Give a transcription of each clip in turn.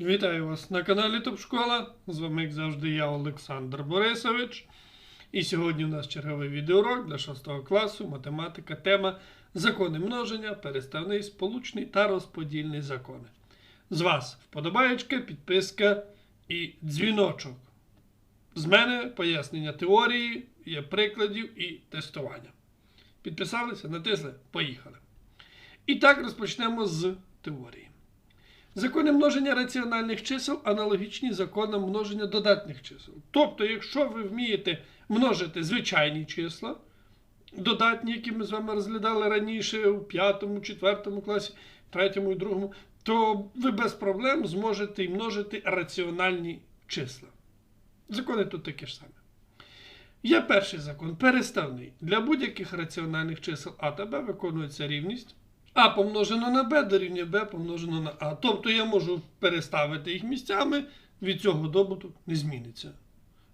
Вітаю вас на каналі Топ Школа. З вами, як завжди, я Олександр Борисович. І сьогодні у нас черговий відеоурок для 6 класу, математика, тема закони множення, переставний, сполучний та розподільний закони. З вас вподобаєчка, підписка і дзвіночок. З мене пояснення теорії, є прикладів і тестування. Підписалися, натисли, поїхали. І так розпочнемо з теорії. Закони множення раціональних чисел аналогічні законам множення додатних чисел. Тобто, якщо ви вмієте множити звичайні числа, додатні, які ми з вами розглядали раніше у 5, 4 класі, 3 і 2, то ви без проблем зможете і множити раціональні числа. Закони тут такі ж самі. Є перший закон переставний. Для будь-яких раціональних чисел А та Б виконується рівність. А помножено на Б дорівнює Б помножено на А. Тобто я можу переставити їх місцями, від цього добуток не зміниться.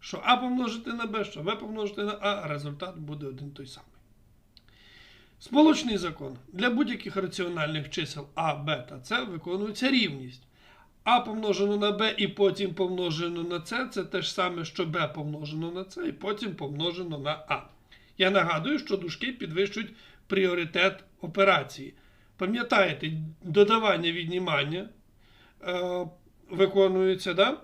Що А помножити на Б, що Б помножити на А, результат буде один той самий. Сполучний закон. Для будь-яких раціональних чисел А, Б та С виконується рівність. А помножено на Б і потім помножено на С це те ж саме, що Б помножено на С і потім помножено на А. Я нагадую, що дужки підвищують пріоритет операції. Пам'ятаєте, додавання віднімання е, виконується, да?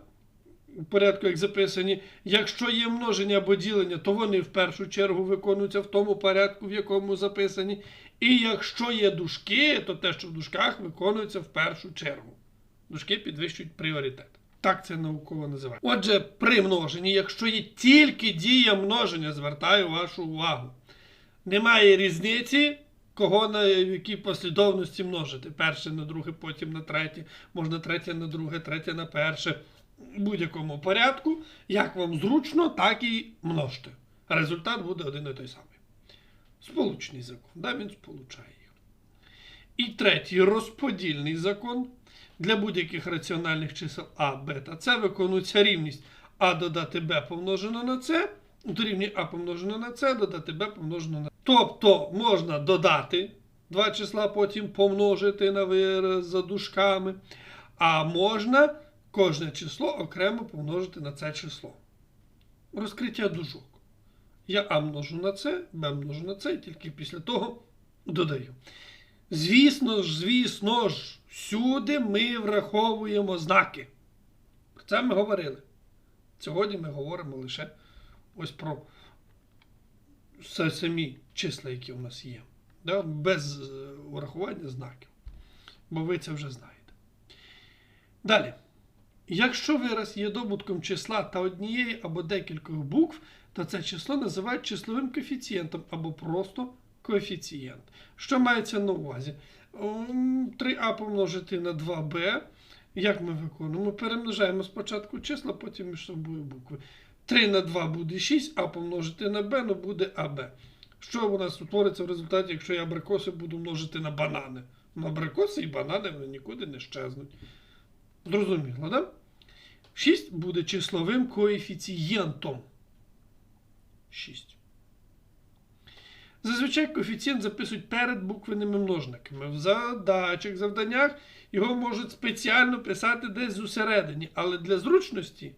у порядку, як записані. Якщо є множення або ділення, то вони в першу чергу виконуються в тому порядку, в якому записані. І якщо є дужки, то те, що в дужках, виконується в першу чергу. Дужки підвищують пріоритет. Так це науково називається. Отже, при множенні, якщо є тільки дія множення, звертаю вашу увагу. Немає різниці, кого на якій послідовності множити. Перше на друге, потім на третє, можна третє на друге, третє на перше. В будь-якому порядку, як вам зручно, так і множте. Результат буде один і той самий. Сполучний закон. Да, він сполучає їх. І третій розподільний закон. Для будь-яких раціональних чисел А, Б та С виконується рівність А додати Б помножено на С, дорівнює А помножено на С, додати Б помножено на Тобто можна додати два числа, потім помножити на вираз за дужками, а можна кожне число окремо помножити на це число. Розкриття дужок. Я А множу на С, Б множу на С, і тільки після того додаю. Звісно ж, звісно ж, всюди ми враховуємо знаки. Про це ми говорили. Сьогодні ми говоримо лише ось про самі числа, які у нас є. Да? Без е, урахування знаків. Бо ви це вже знаєте. Далі. Якщо вираз є добутком числа та однієї або декількох букв, то це число називають числовим коефіцієнтом або просто коефіцієнт. Що мається на увазі? 3а помножити на 2b. Як ми виконуємо? Перемножаємо спочатку числа, потім між собою букви. 3 на 2 буде 6, а помножити на b, ну буде АБ. Що у нас утвориться в результаті, якщо я абрикоси буду множити на банани? Ну, абрикоси і банани вони нікуди не щезнуть. Зрозуміло? Да? 6 буде числовим коефіцієнтом. 6. Зазвичай коефіцієнт записують перед буквенними множниками. В задачах, завданнях його можуть спеціально писати десь зсередині, але для зручності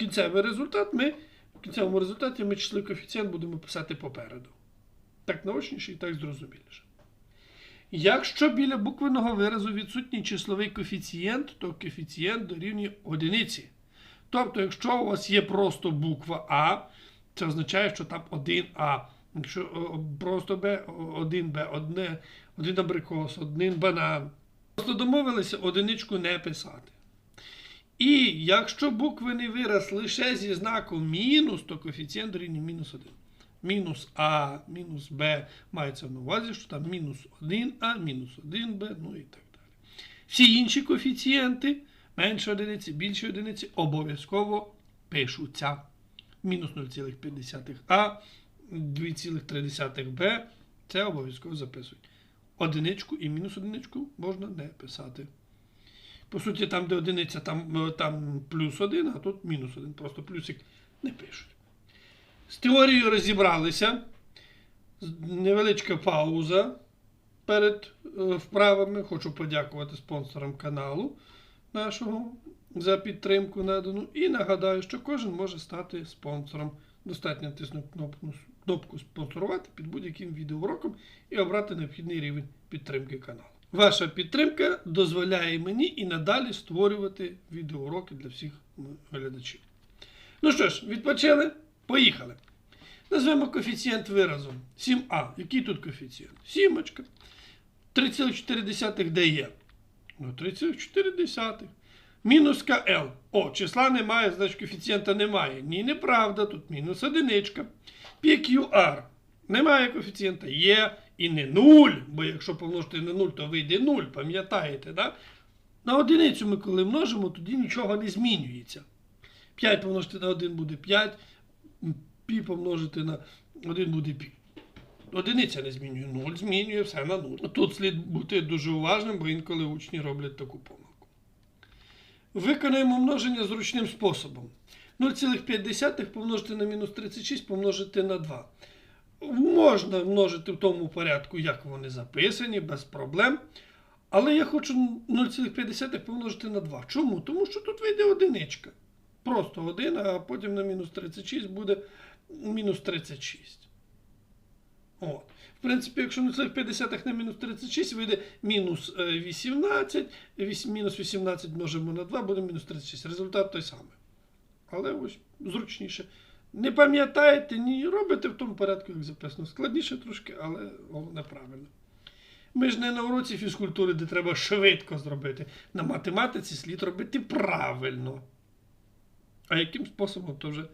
кінцевий результат ми, в кінцевому результаті ми числовий коефіцієнт будемо писати попереду. Так наочніше і так зрозуміліше. Якщо біля буквеного виразу відсутній числовий коефіцієнт, то коефіцієнт дорівнює одиниці. Тобто, якщо у вас є просто буква А, це означає, що там 1А. Якщо просто Б, 1Б, одне, один абрикос, один банан. Просто домовилися одиничку не писати. І якщо буквений вираз лише зі знаком мінус, то коефіцієнт дорівнює мінус 1. Мінус А, мінус Б мається на увазі, що там мінус 1А, мінус 1Б, ну і так далі. Всі інші коефіцієнти, менше одиниці, більше одиниці, обов'язково пишуться. Мінус 0,5А, 2,3Б. Це обов'язково записують. Одиничку і мінус одиничку можна не писати. По суті, там, де одиниця, там, е, там плюс один, а тут мінус один. Просто плюсик не пишуть. З теорією розібралися. Невеличка пауза перед е, вправами. Хочу подякувати спонсорам каналу. нашого за підтримку надану. І нагадаю, що кожен може стати спонсором. Достатньо натиснути кнопку, кнопку спонсорувати під будь-яким відеоуроком і обрати необхідний рівень підтримки каналу. Ваша підтримка дозволяє мені і надалі створювати відеоуроки для всіх глядачів. Ну що ж, відпочили? Поїхали. Назвемо коефіцієнт виразом 7а. Який тут коефіцієнт? Сімочка. 3,4 де є? Ну, 3,4. Мінус КЛ. О, числа немає, значить коефіцієнта немає. Ні, неправда, тут мінус одиничка. PQR. Немає коефіцієнта. Є і не 0, бо якщо помножити на 0, то вийде 0, пам'ятаєте, да? На одиницю ми коли множимо, тоді нічого не змінюється. 5 помножити на 1 буде 5, пі помножити на 1 буде пі. Одиниця не змінює 0, змінює все на 0. Тут слід бути дуже уважним, бо інколи учні роблять таку помилку. Виконаємо множення зручним способом. 0,5 помножити на мінус 36 помножити на 2. Можна множити в тому порядку, як вони записані, без проблем. Але я хочу 0,5 помножити на 2. Чому? Тому що тут вийде одиничка. Просто 1, а потім на мінус 36 буде мінус 36. От. В принципі, якщо 0,5 на мінус 36, вийде мінус е, 18, мінус 18 множимо на 2, буде мінус 36. Результат той самий. Але ось зручніше. Не пам'ятаєте, ні, робите в тому порядку, як записано. Складніше трошки, але головне правильно. Ми ж не на уроці фізкультури, де треба швидко зробити. На математиці слід робити правильно. А яким способом, то вже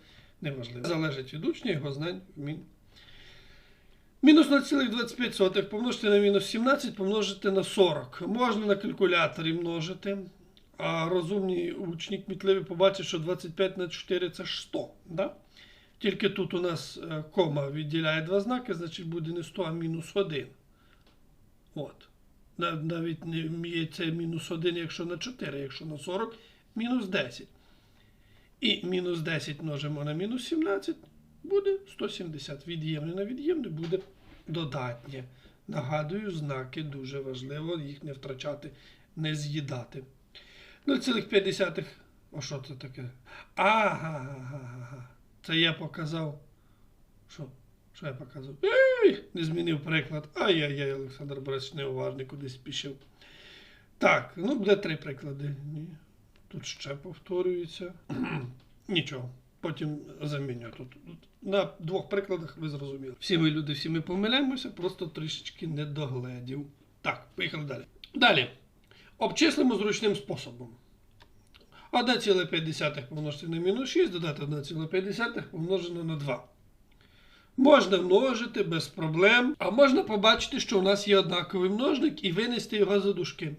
не. Залежить від учня, його знань, вмінь. Мінус 0,25 помножити на мінус 17 помножити на 40. Можна на калькуляторі множити. А розумні учні кмітливі побачать, що 25 на 4 це ж 100. Да? Тільки тут у нас е, кома відділяє два знаки, значить буде не 100, а мінус 1. От. Нав- Навіть не це мінус 1, якщо на 4, якщо на 40, мінус 10. І мінус 10 множимо на мінус 17, буде 170. Від'ємне на від'ємне буде додатнє. Нагадую, знаки дуже важливо їх не втрачати, не з'їдати. 0,5. О, що це таке? Ага. Це я показав. Що? Що я показав? Ей, не змінив приклад. Ай-яй-яй, Олександр Борисович неуважний, кудись пішов. Так, ну буде три приклади. Ні. Тут ще повторюється. Нічого. Потім заміню тут. Тут На двох прикладах ви зрозуміли. Всі ми люди, всі ми помиляємося, просто трішечки не догледів. Так, поїхали далі. Далі. Обчислимо зручним способом. 1,5 помножити на мінус 6, додати 1,5 помножено на 2. Можна множити без проблем, а можна побачити, що у нас є однаковий множник і винести його за дужки.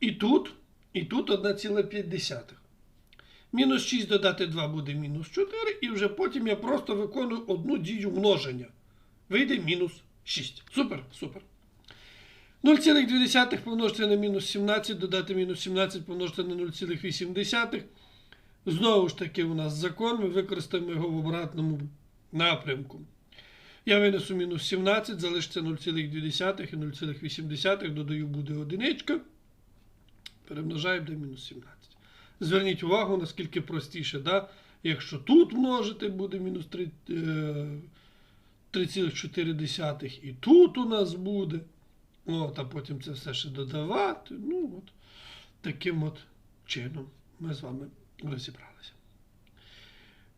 І тут, і тут 1,5. Мінус 6 додати 2 буде мінус 4, і вже потім я просто виконую одну дію множення. Вийде мінус 6. Супер, супер. 0,2 помножити на мінус 17, додати мінус 17 помножити на 0,8. Знову ж таки, у нас закон, ми використаємо його в обратному напрямку. Я винесу мінус 17, залишиться 0,2 і 0,8, додаю буде одиничка. Перемножаємо до мінус 17. Зверніть увагу, наскільки простіше, да? якщо тут множити, буде мінус 3, е, 3,4 і тут у нас буде. От, а потім це все ще додавати. Ну, от, таким от чином ми з вами розібралися.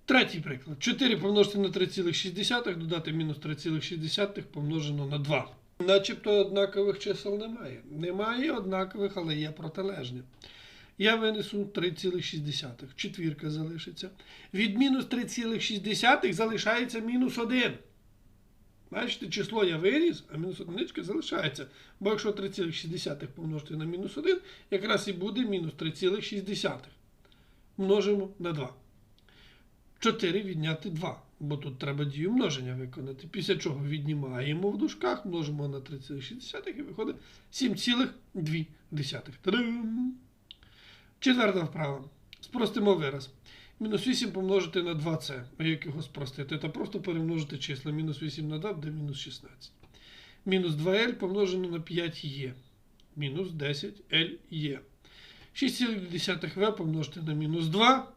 Третій приклад. 4 помножити на 3,6, додати мінус 3,6 помножено на 2. Начебто однакових чисел немає. Немає однакових, але є протилежні. Я винесу 3,6. Четвірка залишиться. Від мінус 3,6 залишається мінус 1. Бачите, число я виріс, а мінус одиничка залишається. Бо якщо 3,6 помножити на мінус 1, якраз і буде мінус 3,6. Множимо на 2. 4 відняти 2, бо тут треба дію множення виконати. Після чого віднімаємо в дужках, множимо на 3,6 і виходить 7,2. Та-дам! Четверта вправа. Спростимо вираз. Мінус 8 помножити на 2c. А як його спростити? Та просто перемножити числа. Мінус 8 на 2 буде мінус 16. Мінус 2l помножено на 5 є. Мінус 10l є. 6,2 В помножити на мінус 2.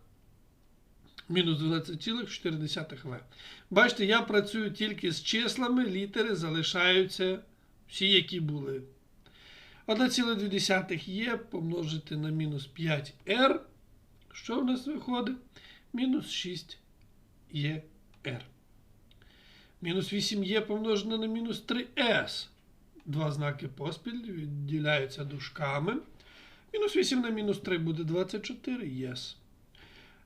Мінус 12,4 В. Бачите, я працюю тільки з числами, літери залишаються всі, які були. 1,2 є помножити на мінус 5r. Що в нас виходить? Мінус 6 є r. Мінус 8 є помножено на мінус 3s. Два знаки поспіль відділяються дужками. Мінус 8 на мінус 3 буде 24, yes.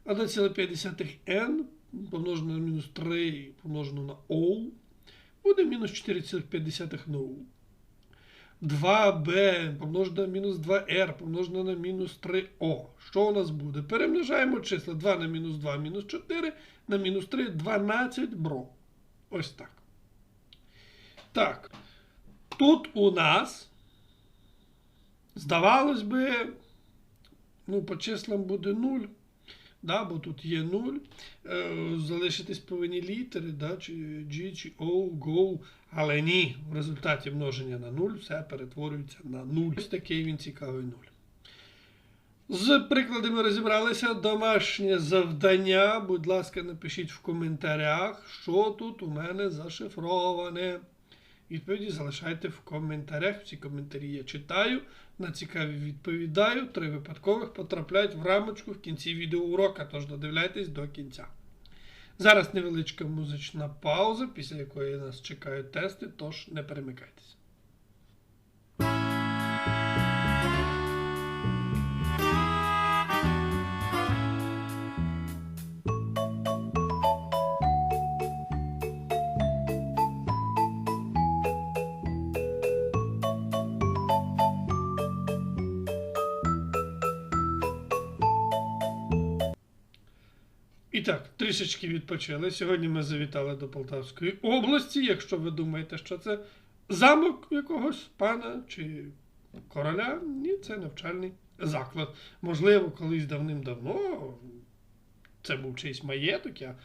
1,5 n помножено на мінус 3 помножено на O буде мінус 4,5 на U. 2b помножено на мінус 2r помножено на мінус 3o. Що у нас буде? Перемножаємо числа 2 на мінус 2 мінус 4 на мінус 3 12 бро. Ось так. Так. Тут у нас, здавалось би, ну, по числам буде 0. Да, бо тут є 0. Е, залишитись повинні літери, да, чи G, чи O, Go. Але ні, в результаті множення на 0 все перетворюється на 0. Ось такий він цікавий 0. З прикладами розібралися. Домашнє завдання. Будь ласка, напишіть в коментарях, що тут у мене зашифроване. Відповіді залишайте в коментарях. Всі коментарі я читаю. На цікаві відповідаю. Три випадкових потрапляють в рамочку в кінці відеоурока, тож додивляйтесь до кінця. Зараз невеличка музична пауза, після якої нас чекають тести, тож не перемикайтеся. І так, трішечки відпочили. Сьогодні ми завітали до Полтавської області. Якщо ви думаєте, що це замок якогось пана чи короля, ні, це навчальний заклад. Можливо, колись давним-давно це був чийсь маєток. Я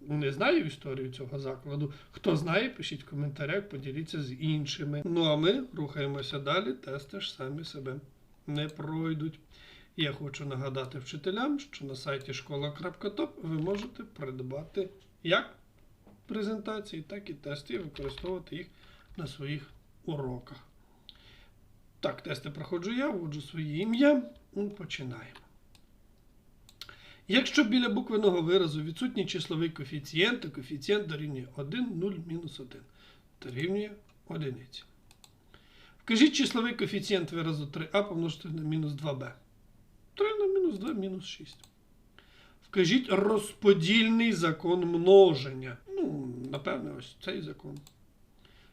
не знаю історію цього закладу. Хто знає, пишіть в коментарях, поділіться з іншими. Ну а ми рухаємося далі, тести ж самі себе не пройдуть. Я хочу нагадати вчителям, що на сайті школа.топ ви можете придбати як презентації, так і тести і використовувати їх на своїх уроках. Так, тести проходжу я, вводжу своє ім'я. Ну, Починаємо. Якщо біля буквеного виразу відсутній числовий коефіцієнт, то коефіцієнт дорівнює 1, 0, мінус 1. Дорівнює 1. Вкажіть числовий коефіцієнт виразу 3а помножити на мінус 2b. 3 на мінус 2 мінус 6. Вкажіть розподільний закон множення. Ну, напевне, ось цей закон.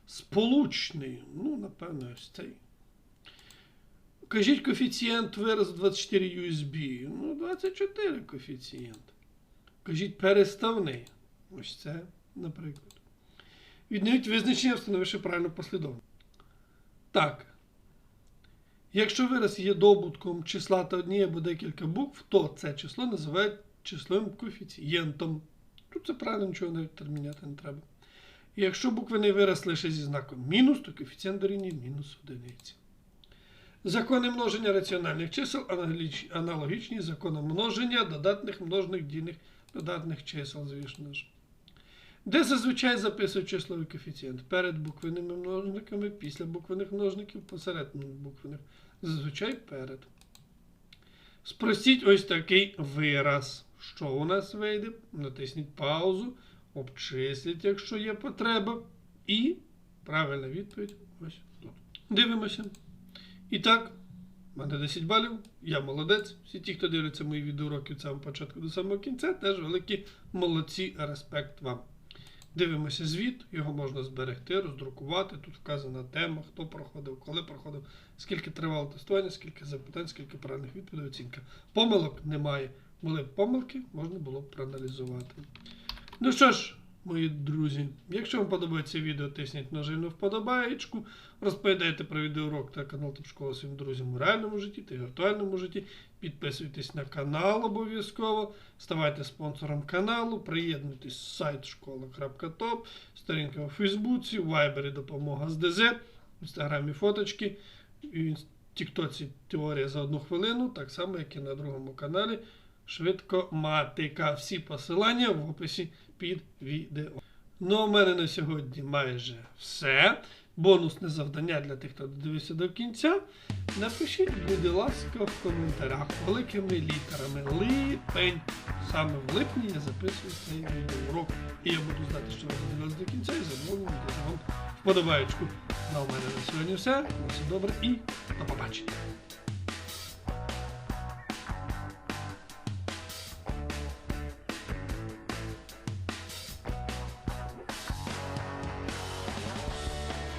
Сполучний. Ну, напевне, ось цей. Вкажіть коефіцієнт виразу 24 USB. Ну, 24 коефіцієнт. Вкажіть переставний. Ось це, наприклад. Відновіть визначення, встановивши правильну послідовність. Так. Якщо вираз є добутком числа та однієї або декілька букв, то це число називають числовим коефіцієнтом. Тут це правильно нічого навіть терміняти не треба. І якщо буквений вираз лише зі знаком мінус, то коефіцієнт дорівнює мінус одиниці. Закони множення раціональних чисел аналогічні законам множення додатних множних дільних додатних чисел, звісно ж. Де зазвичай записують числовий коефіцієнт? Перед буквенними множниками, після буквених множників, посередині буквених. Зазвичай перед. Спростіть ось такий вираз. Що у нас вийде? Натисніть паузу, обчисліть, якщо є потреба. І правильна відповідь ось тут. Дивимося. І так, в мене 10 балів, я молодець. Всі ті, хто дивляться мої відеоуроки від самого початку до самого кінця, теж великі молодці, респект вам. Дивимося звіт, його можна зберегти, роздрукувати. Тут вказана тема, хто проходив, коли проходив, скільки тривало тестування, скільки запитань, скільки правильних відповідей, оцінка. Помилок немає. Були помилки, можна було б проаналізувати. Ну що ж, мої друзі, якщо вам подобається відео, тисніть на жирну вподобаєчку, розповідайте про відеоурок та канал Топшкола своїм друзям у реальному житті та віртуальному житті. Підписуйтесь на канал обов'язково, ставайте спонсором каналу, приєднуйтесь з сайт школа.топ, сторінка у Фейсбуці, в Вайбері допомога з ДЗ, в інстаграмі фоточки, Тіктоці теорія за одну хвилину, так само, як і на другому каналі Швидкоматика. Всі посилання в описі під відео. Ну, а у мене на сьогодні майже все. Бонусне завдання для тих, хто додивився до кінця. Напишіть, будь ласка, в коментарях великими літерами липень. Саме в липні я записую цей відеоурок. І я буду знати, що ви додивилися до кінця і замовлю вам вподобаєчку. Ну, а у мене на сьогодні все. На добре і до побачення.